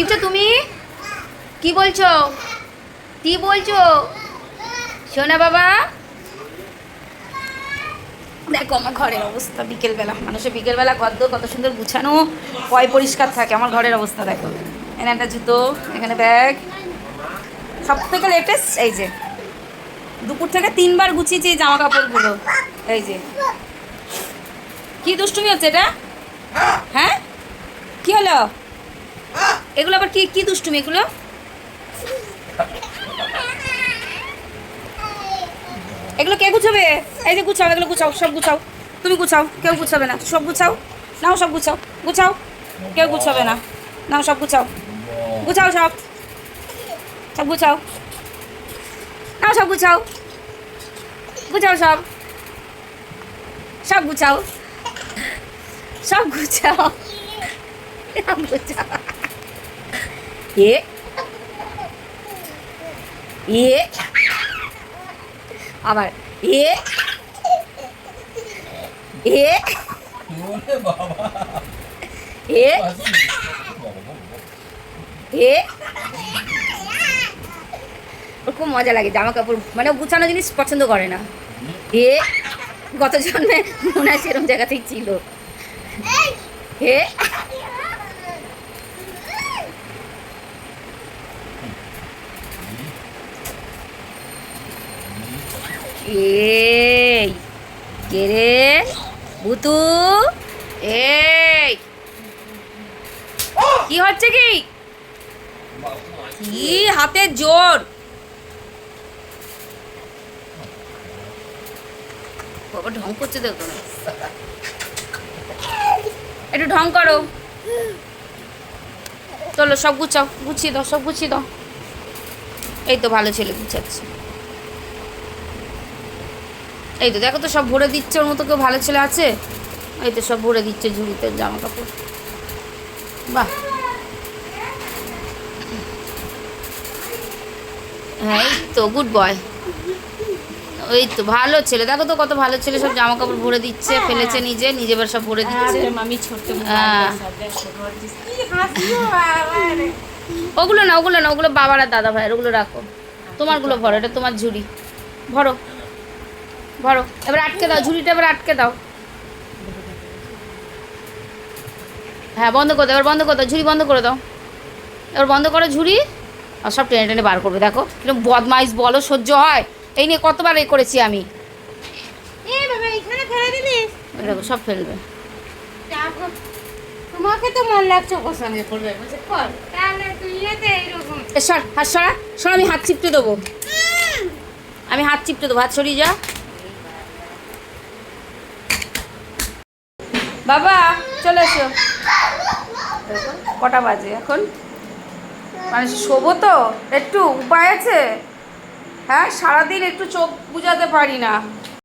বলছো তুমি? কি বলছো? কি বলছো? শোনা বাবা। দেখো, আমার ঘরের অবস্থা বিকেলবেলা। মানুষের বিকেলবেলা গদ্য কত সুন্দর গুছানো, পয় পরিষ্কার থাকে। আমার ঘরের অবস্থা দেখো। এখানে একটা জুতো, এখানে ব্যাগ। সব থেকে লেটেস্ট এই যে, দুপুর থেকে তিনবার গুছিয়েছি এই জামা কাপড়গুলো এই যে। কি দুষ্টুমি হচ্ছে এটা? হ্যাঁ? কি হলো? এগুলো আবার কি কি দুষ্টুমি এগুলো? এগুলো কে গুছাবে? এই যে গুছাও, এগুলো গুছাও, সব গুছাও। তুমি গুছাও, কেউ গুছাবে না। সব গুছাও। নাও, সব গুছাও। গুছাও। কেউ গুছাবে না। নাও, সব গুছাও। গুছাও সব। সব গুছাও। নাও, সব গুছাও। গুছাও সব। সব গুছাও। সব গুছাও। সব গুছাও। এ এ আবার এ এ ওরে বাবা। এ এ ওর খুব মজা লাগে জামা কাপড় মানে গুছানো জিনিস পছন্দ করে না। এ গত জন্মে মনে হয় সেরকম জায়গাতেই ছিল। হে এই, কে রে? ভুতু? এই। কি হচ্ছে কি? কি হাতে জোর? বাবা, ঢং করছে দেখো একটু ঢং করো। চলো, সব গুছাও, গুছিয়ে দাও, সব গুছিয়ে দাও। এই তো ভালো ছেলে, গুছাচ্ছে। এই তো দেখো তো সব ভরে দিচ্ছে ওর মতো কেউ ভালো ছেলে আছে? এই তো সব ভরে দিচ্ছে ঝুড়িতে জামা কাপড় বাহ। হ্যাঁ এই তো গুড বয় ওই তো ভালো ছেলে। দেখো তো কত ভালো ছেলে সব জামা কাপড় ভরে দিচ্ছে ফেলেছে নিজে নিজে এবার সব ভরে দিচ্ছে। হ্যাঁ। ওগুলো না ওগুলো না ওগুলো বাবার আর দাদা ভাইয়ের ওগুলো রাখো। তোমারগুলো ভরো এটা তোমার ঝুড়ি। ভরো। ভরো এবার আটকে দাও ঝুড়িটা এবার আটকে দাও। হ্যাঁ বন্ধ করে দাও এবার বন্ধ করে দাও ঝুড়ি বন্ধ করে দাও। এবার বন্ধ করো ঝুড়ি আর সব টেনে টেনে বার করবে দেখো কীরকম বদমাইশ বলো সহ্য হয়। এই নিয়ে কতবার এ করেছি আমি। দেখো সব ফেলবে তোমাকে তো মন লাগছে গোসলে করবে তাহলে তুই এইরকম। এ সর হাত সরা সর আমি হাত চিপতে দেবো। আমি হাত চিপতে দেবো হাত সরিয়ে যা। বাবা, চলে এসো। কটা বাজে এখন? মানে শোবো তো? একটু উপায় আছে? হ্যাঁ সারাদিন একটু চোখ বুঝাতে পারি না।